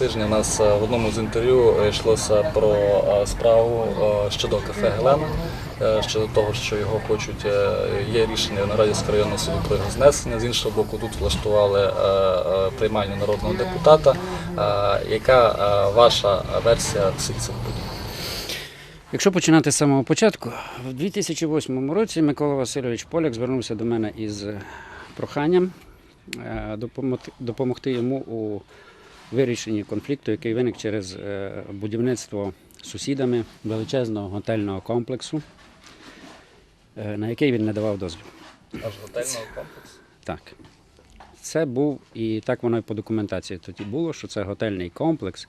тижні у нас е, в одному з інтерв'ю е, йшлося про е, справу щодо кафе Гелена, щодо того, що його хочуть. Є рішення Виноградівського районного суду про його знесення. З іншого боку, тут влаштували е, народного депутата. Яка ваша версія всіх цих подій? Якщо починати з самого початку, в 2008 році Микола Васильович Поляк звернувся до мене із проханням допомогти йому у вирішенні конфлікту, який виник через е, будівництво сусідами величезного готельного комплексу, е, на який він не давав дозвіл. Аж готельного комплексу? Так. Це був, і так воно і по документації тоді було, що це готельний комплекс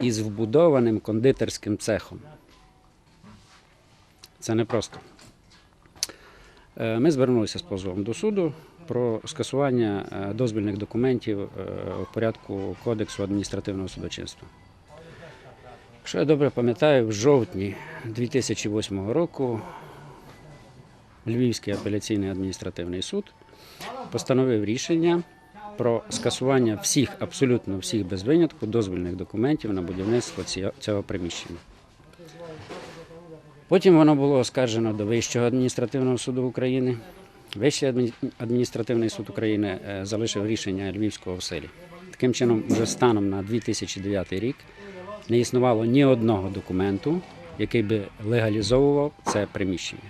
із вбудованим кондитерським цехом. Це не просто. Е, Ми звернулися з позовом до суду про скасування е, дозвільних документів е, в порядку Кодексу адміністративного судочинства. Якщо я добре пам'ятаю, в жовтні 2008 року Львівський апеляційний адміністративний суд постановив рішення про скасування всіх, абсолютно всіх без винятку дозвільних документів на будівництво цього приміщення. Потім воно було оскаржено до Вищого адміністративного суду України. Вищий адміністративний суд України е, залишив рішення Львівського в селі. Таким чином, вже станом на 2009 рік не існувало ні одного документу, який би легалізовував це приміщення.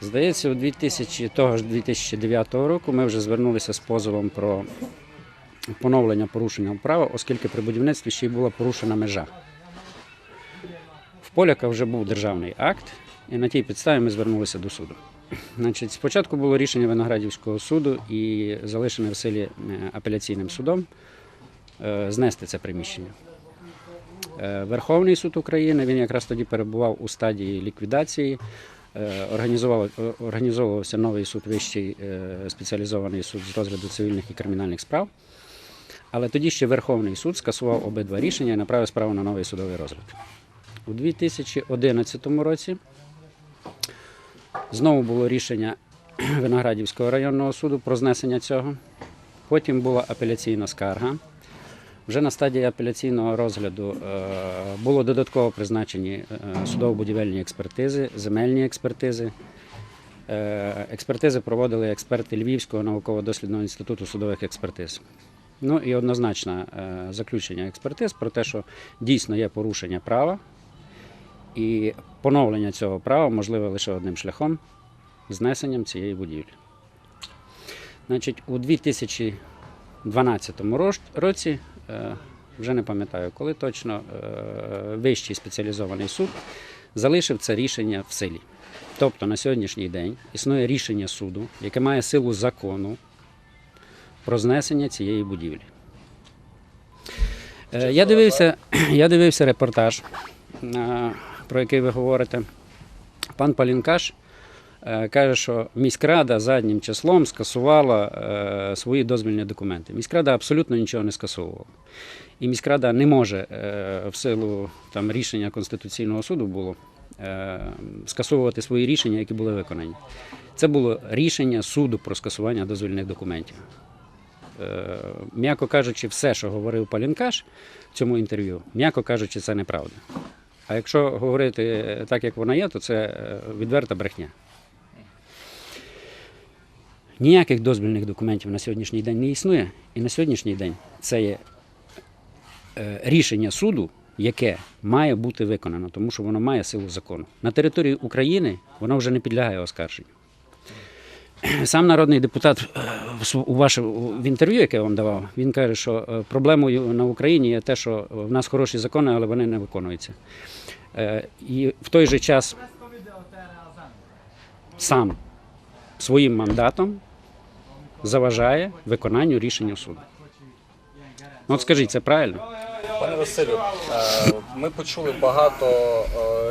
Здається, у 2000, того ж 2009 року ми вже звернулися з позовом про поновлення порушення права, оскільки при будівництві ще й була порушена межа. В Поляка вже був державний акт, і на тій підставі ми звернулися до суду. Значить, спочатку було рішення Виноградівського суду і залишене в селі е, апеляційним судом е, знести це приміщення. Е, Верховний суд України він якраз тоді перебував у стадії ліквідації. Організовувався новий суд, вищий спеціалізований суд з розгляду цивільних і кримінальних справ. Але тоді ще Верховний суд скасував обидва рішення і направив справу на новий судовий розгляд. У 2011 році знову було рішення Виноградівського районного суду про знесення цього. Потім була апеляційна скарга. Вже на стадії апеляційного розгляду е, було додатково призначені е, судово-будівельні експертизи, земельні експертизи. Е, Експертизи проводили експерти Львівського науково-дослідного інституту судових експертиз. Ну і однозначне заключення експертиз про те, що дійсно є порушення права, і поновлення цього права можливе лише одним шляхом знесенням цієї будівлі. Значить, у 2012 році, е, вже не пам'ятаю коли точно, е, Вищий спеціалізований суд залишив це рішення в силі. Тобто на сьогоднішній день існує рішення суду, яке має силу закону про знесення цієї будівлі. Е, Я дивився, я дивився репортаж, про який ви говорите. Пан Палінкаш е, каже, що міськрада заднім числом скасувала е, свої дозвільні документи. Міськрада абсолютно нічого не скасовувала. І міськрада не може е, в силу там, рішення Конституційного суду було скасовувати свої рішення, які були виконані. Це було рішення суду про скасування дозвільних документів. М'яко кажучи, все, що говорив Палінкаш в цьому інтерв'ю, м'яко кажучи, це неправда. А якщо говорити так, як вона є, то це е, відверта брехня. Ніяких дозвільних документів на сьогоднішній день не існує. І на сьогоднішній день це є е, рішення суду, яке має бути виконано, тому що воно має силу закону. На території України воно вже не підлягає оскарженню. Сам народний депутат е, у ваше в інтерв'ю, яке я вам давав, він каже, що е, проблемою на Україні є те, що в нас хороші закони, але вони не виконуються. Е, І в той же час сам своїм мандатом заважає виконанню рішення суду. Ну, От скажіть, це правильно? Пане Василю, ми почули багато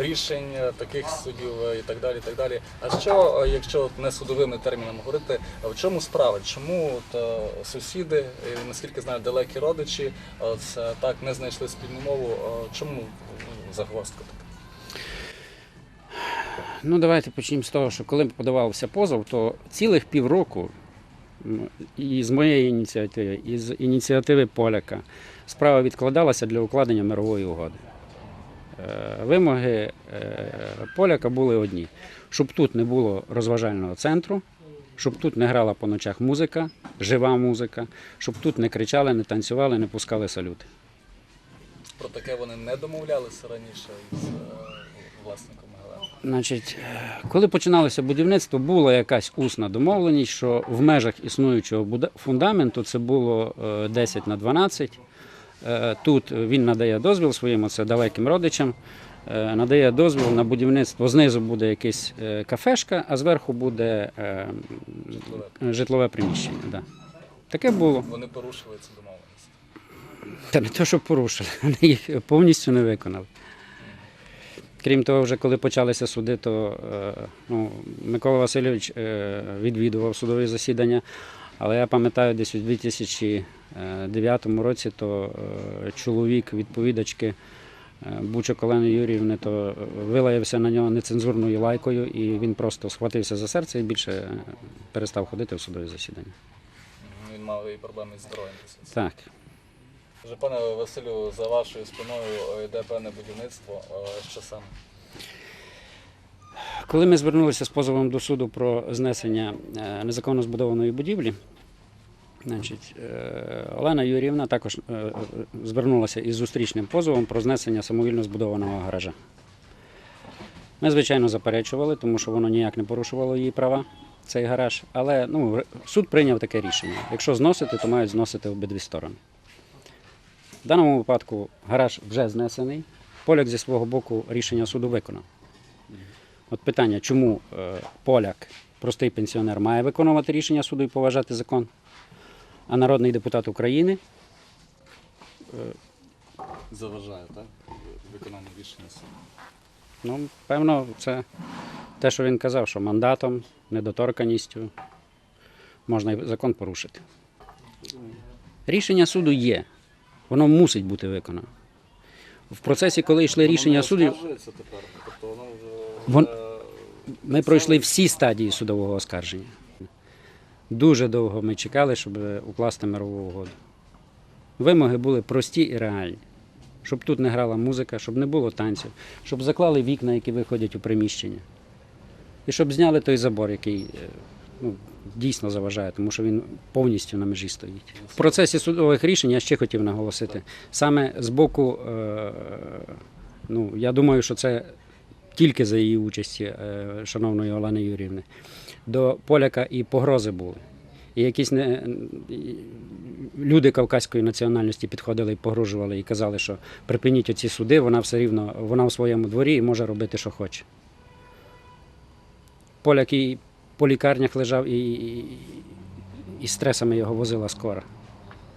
рішень е, таких судів е, і так далі. І так далі. А що, е, якщо не судовими термінами говорити, в чому справа? Чому от, сусіди, наскільки знаю, далекі родичі, от, так не знайшли спільну мову? Чому загвоздка така? Ну, давайте почнемо з того, що коли подавався позов, то цілих півроку і з моєї ініціативи, і з ініціативи поляка справа відкладалася для укладення мирової угоди. Е, Вимоги е, поляка були одні: щоб тут не було розважального центру, щоб тут не грала по ночах музика, жива музика, щоб тут не кричали, не танцювали, не пускали салюти. Про таке вони не домовлялися раніше з е, власником. Значить, коли починалося будівництво, була якась усна домовленість, що в межах існуючого фундаменту це було е, 10 на 12. Е, Тут він надає дозвіл своїм оце далеким родичам, е, надає дозвіл на будівництво. Знизу буде якась е, кафешка, а зверху буде Житлове. житлове приміщення. Да. Таке було. Вони порушили цю домовленість. Та не то, що порушили, вони їх повністю не виконали. Крім того, вже коли почалися суди, то ну, Микола Васильович відвідував судові засідання, але я пам'ятаю, десь у 2009 році то е, чоловік відповідачки е, Бучок Олени Юріївни то е, вилаявся на нього нецензурною лайкою, і він просто схватився за серце і більше е, перестав ходити в судові засідання. Він мав і проблеми з здоров'ям. Так. Вже пане Василю, за вашою спиною е, йде певне будівництво. Е, Що саме? Коли ми звернулися з позовом до суду про знесення е, незаконно збудованої будівлі, значить, е, Олена Юріївна також е, звернулася із зустрічним позовом про знесення самовільно збудованого гаража. Ми, звичайно, заперечували, тому що воно ніяк не порушувало її права, цей гараж. Але ну, суд прийняв таке рішення. Якщо зносити, то мають зносити обидві сторони. В даному випадку гараж вже знесений. Поляк зі свого боку рішення суду виконав. От питання, чому е, поляк, простий пенсіонер, має виконувати рішення суду і поважати закон, а народний депутат України Заважає, так? Виконання рішення суду. Ну, певно, це те, що він казав, що мандатом, недоторканістю можна і закон порушити. Рішення суду є, воно мусить бути виконано. В процесі, коли йшли рішення суду, тобто е, ми пройшли всі стадії судового оскарження. Дуже довго ми чекали, щоб укласти мирову угоду. Вимоги були прості і реальні. Щоб тут не грала музика, щоб не було танців, щоб заклали вікна, які виходять у приміщення. І щоб зняли той забор, який е, ну, дійсно заважає, тому що він повністю на межі стоїть. В процесі судових рішень я ще хотів наголосити. Саме з боку, е, ну, я думаю, що це тільки за її участі, е, шановної Олени Юрівни, до поляка і погрози були. І якісь не, люди кавказької національності підходили і погрожували і казали, що припиніть оці суди, вона все рівно, вона в своєму дворі і може робити, що хоче. Поляк і по лікарнях лежав, і, і, і стресами його возила скоро.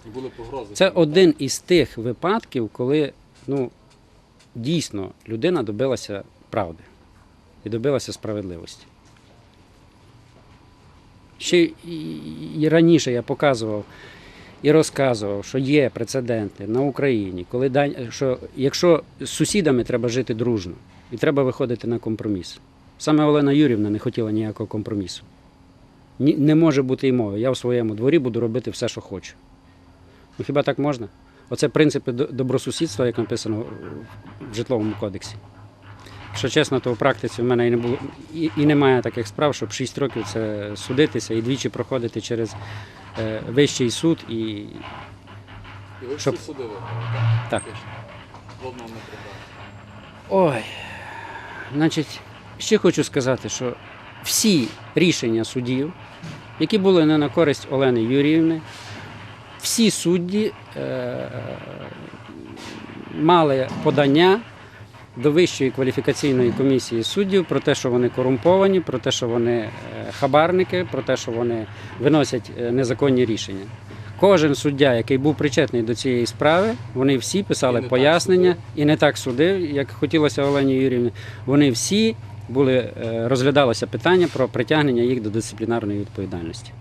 І були погрози. Це один із тих випадків, коли ну, дійсно людина добилася правди і добилася справедливості. Ще і, раніше я показував і розказував, що є прецеденти на Україні, коли що якщо з сусідами треба жити дружно і треба виходити на компроміс. Саме Олена Юрівна не хотіла ніякого компромісу. Не може бути і мови. Я в своєму дворі буду робити все, що хочу. Ну хіба так можна? Оце принципи добросусідства, як написано в житловому кодексі. Що чесно, то в практиці в мене і не було і, і немає таких справ, щоб 6 років це судитися і двічі проходити через е, вищий суд і І ви щоб- всі суди виграли, так? Жодного не. Ой. Значить, ще хочу сказати, що всі рішення судів, які були не на користь Олени Юріївни, всі судді е, мали подання до Вищої кваліфікаційної комісії суддів про те, що вони корумповані, про те, що вони е, хабарники, про те, що вони виносять е, незаконні рішення. Кожен суддя, який був причетний до цієї справи, вони всі писали так пояснення і не так судив, як хотілося Олені Юрівні. Вони всі були, е, розглядалося питання про притягнення їх до дисциплінарної відповідальності.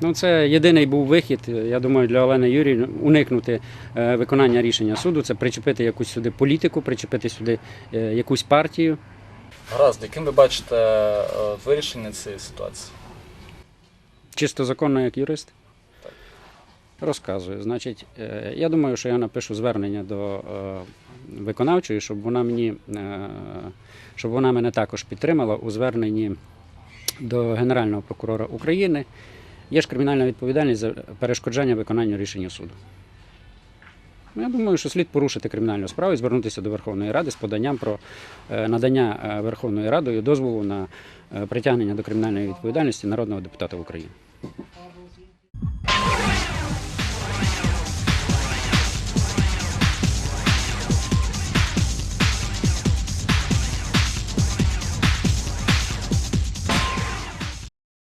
Ну, це єдиний був вихід, я думаю, для Олени Юріївни уникнути е, виконання рішення суду, це причепити якусь сюди політику, причепити сюди е, якусь партію. Гаразд, яким ви бачите е, вирішення цієї ситуації? Чисто законно як юрист? Так. Розказую. Значить, я думаю, що я напишу звернення до виконавчої, щоб вона мені щоб вона мене також підтримала у зверненні до Генерального прокурора України. Є ж кримінальна відповідальність за перешкоджання виконанню рішення суду. Ну, Я думаю, що слід порушити кримінальну справу і звернутися до Верховної Ради з поданням про е, надання е, Верховною Радою дозволу на е, притягнення до кримінальної відповідальності народного депутата України.